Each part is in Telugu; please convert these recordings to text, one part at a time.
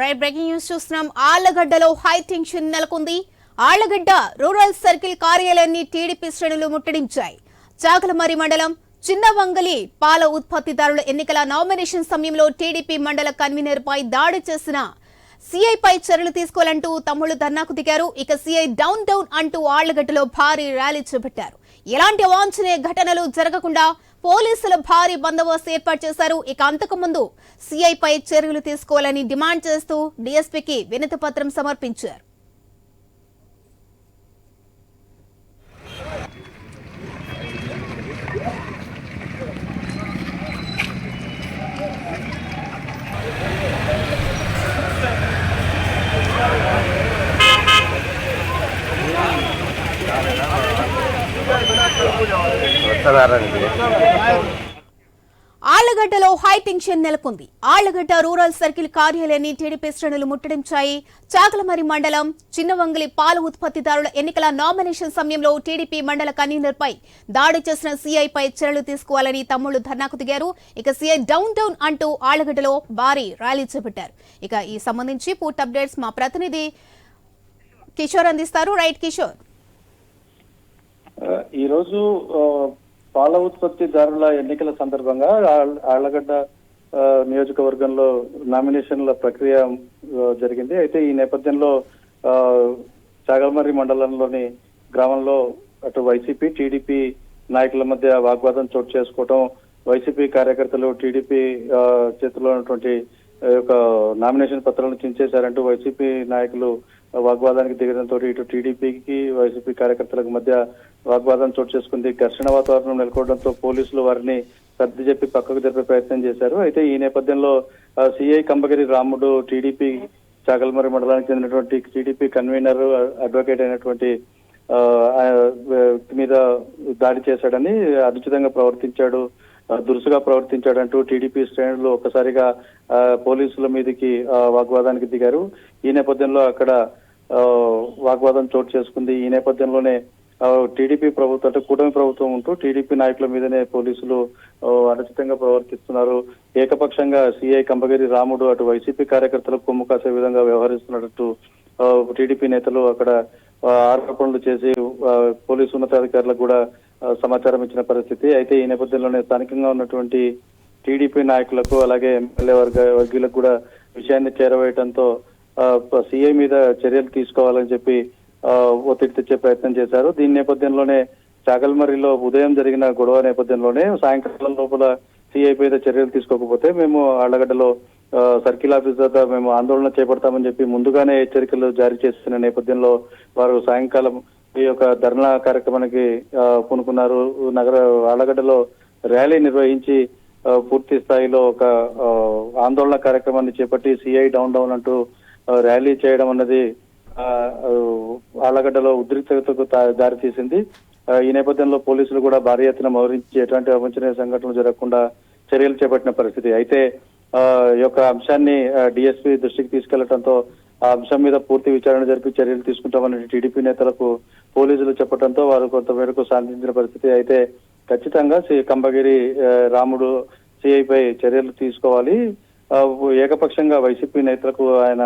రైట్ బ్రేకింగ్ న్యూస్ చూస్తున్నాం. ఆళ్ళగడ్డలో హై టెన్షన్ నెలకొంది. ఆళ్ళగడ్డ రూరల్ సర్కిల్ కార్యాలయాన్ని టీడీపీ శ్రేణులు ముట్టడించాయి. చాకలమరి మండలం చిన్నవంగలి పాల ఉత్పత్తిదారుల ఎన్నికల నామినేషన్ సమయంలో టీడీపీ మండల కన్వీనర్ పై దాడి చేసిన సీఐపై చర్యలు తీసుకోవాలంటూ తమ్ముళ్ళు ధర్నాకు దిగారు. ఇక సీఐ డౌన్ డౌన్ అంటూ ఆళ్ళగడ్డలో భారీ ర్యాలీ చేపట్టారు. ఎలాంటి అవాంఛనీయ ఘటనలు జరగకుండా పోలీసులు భారీ బందోబస్తు ఏర్పాటు చేశారు. ఇక అంతకుముందు సీఐపై చర్యలు తీసుకోవాలని డిమాండ్ చేస్తూ డీఎస్పీకి వినతి పత్రం సమర్పించారు. ఆళ్ళగడ్డలో హై టెన్షన్ నెలకొంది. ఆళ్ళగడ్డ రూరల్ సర్కిల్ కార్యాలయాన్ని టీడీపీ శ్రేణులు ముట్టడించాయి. చాకలమరి మండలం చిన్నవంగిలి పాల ఉత్పత్తిదారుల ఎన్నికల నామినేషన్ సమయంలో టీడీపీ మండల కన్వీనర్పై దాడి చేసిన సీఐపై చర్యలు తీసుకోవాలని తమ్ముళ్ళు ధర్నాకు దిగారు. ఇక సీఐ డౌన్ డౌన్ అంటూ ఆళ్ళగడ్డలో భారీ ర్యాలీ చేపట్టారు. ఇక ఈ సంబంధించి పూర్తి అప్డేట్స్ మా ప్రతినిధి కిషోర్ అందిస్తారు. రైట్ కిషోర్. ఈరోజు ఈ రోజు ఆ, పాల ఉత్పత్తిదారుల ఎన్నికల సందర్భంగా ఆళ్ళగడ్డ ఆ, నియోజకవర్గంలో నామినేషన్ల ప్రక్రియ జరిగింది. అయితే ఈ నేపథ్యంలో ఆ, చాగల్మర్రి మండలంలోని గ్రామంలో అటు వైసీపీ టీడీపీ నాయకుల మధ్య వాగ్వాదం చోటు చేసుకోవటం వైసీపీ కార్యకర్తలు టీడీపీ ఆ, చేతిలో ఉన్నటువంటి యొక్క నామినేషన్ పత్రాలను చించేశారంటూ వైసీపీ నాయకులు వాగ్వాదానికి దిగడంతో ఇటు టీడీపీకి వైసీపీ కార్యకర్తలకు మధ్య వాగ్వాదం చోటు చేసుకుంది. ఘర్షణ వాతావరణం నెలకొనడంతో పోలీసులు వారిని సర్ది చెప్పి పక్కకు జరిపే ప్రయత్నం చేశారు. అయితే ఈ నేపథ్యంలో సిఐ కంబగిరి రాముడు టీడీపీ చాగల్మరి మండలానికి చెందినటువంటి టీడీపీ కన్వీనర్ అడ్వకేట్ అయినటువంటి వ్యక్తి మీద దాడి చేశాడని అనుచితంగా ప్రవర్తించాడు దురుసుగా ప్రవర్తించాడంటూ టీడీపీ శ్రేణులు ఒక్కసారిగా పోలీసుల మీదకి వాగ్వాదానికి దిగారు. ఈ నేపథ్యంలో అక్కడ వాగ్వాదం చోటు చేసుకుంది. ఈ నేపథ్యంలోనే టీడీపీ ప్రభుత్వం అంటే కూటమి ప్రభుత్వం ఉంటూ టీడీపీ నాయకుల మీదనే పోలీసులు అనుచితంగా ప్రవర్తిస్తున్నారు. ఏకపక్షంగా సిఐ కంబగిరి రాముడు అటు వైసీపీ కార్యకర్తలకు కొమ్ము కాసే విధంగా వ్యవహరిస్తున్నట్టు టీడీపీ నేతలు అక్కడ ఆరోపణలు చేసి పోలీసు ఉన్నతాధికారులకు కూడా సమాచారం ఇచ్చిన పరిస్థితి. అయితే ఈ నేపథ్యంలోనే స్థానికంగా ఉన్నటువంటి టీడీపీ నాయకులకు అలాగే ఎమ్మెల్యే వర్గ వర్గీయులకు కూడా విషయాన్ని చేరవేయడంతో సిఐ మీద చర్యలు తీసుకోవాలని చెప్పి ఆ, ఒత్తిడి తెచ్చే ప్రయత్నం చేశారు. దీని నేపథ్యంలోనే చాగల్మరిలో ఉదయం జరిగిన గొడవ నేపథ్యంలోనే సాయంకాలం లోపల సిఐ మీద చర్యలు తీసుకోకపోతే మేము ఆళ్ళగడ్డలో సర్కిల్ ఆఫీస్ దగ్గర మేము ఆందోళన చేపడతామని చెప్పి ముందుగానే హెచ్చరికలు జారీ చేస్తున్న నేపథ్యంలో వారు సాయంకాలం ఈ యొక్క ధర్నా కార్యక్రమానికి ఆ, పూనుకున్నారు. నగర ఆళ్ళగడ్డలో ర్యాలీ నిర్వహించి పూర్తి స్థాయిలో ఒక ఆందోళన కార్యక్రమాన్ని చేపట్టి సిఐ డౌన్ డౌన్ అంటూ ర్యాలీ చేయడం అన్నది ఆ, ఆళ్ళగడ్డలో ఉద్రిక్తతకు దారి దారితీసింది. ఈ నేపథ్యంలో పోలీసులు కూడా భారీ ఎత్తున మౌరించి ఎటువంటి అవంచనీయ సంఘటనలు జరగకుండా చర్యలు చేపట్టిన పరిస్థితి. అయితే ఆ, యొక్క అంశాన్ని డిఎస్పీ దృష్టికి తీసుకెళ్ళడంతో ఆ అంశం మీద పూర్తి విచారణ జరిపి చర్యలు తీసుకుంటామని టీడీపీ నేతలకు పోలీసులు చెప్పడంతో వారు కొంత మేరకు శాంతించిన పరిస్థితి. అయితే ఖచ్చితంగా శ్రీ కంబగిరి రాముడు సిఐపై చర్యలు తీసుకోవాలి. ఏకపక్షంగా వైసీపీ నేతలకు ఆయన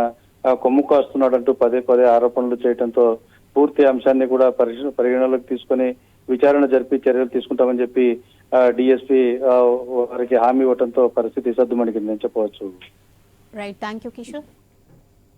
కొమ్ము కాస్తున్నాడంటూ పదే పదే ఆరోపణలు చేయడంతో పూర్తి అంశాన్ని కూడా పరిశ- పరిగణలోకి తీసుకొని విచారణ జరిపి చర్యలు తీసుకుంటామని చెప్పి డిఎస్పీ వారికి హామీ ఇవ్వడంతో పరిస్థితి సద్దుమణికిందని చెప్పవచ్చు. Right thank you Kishore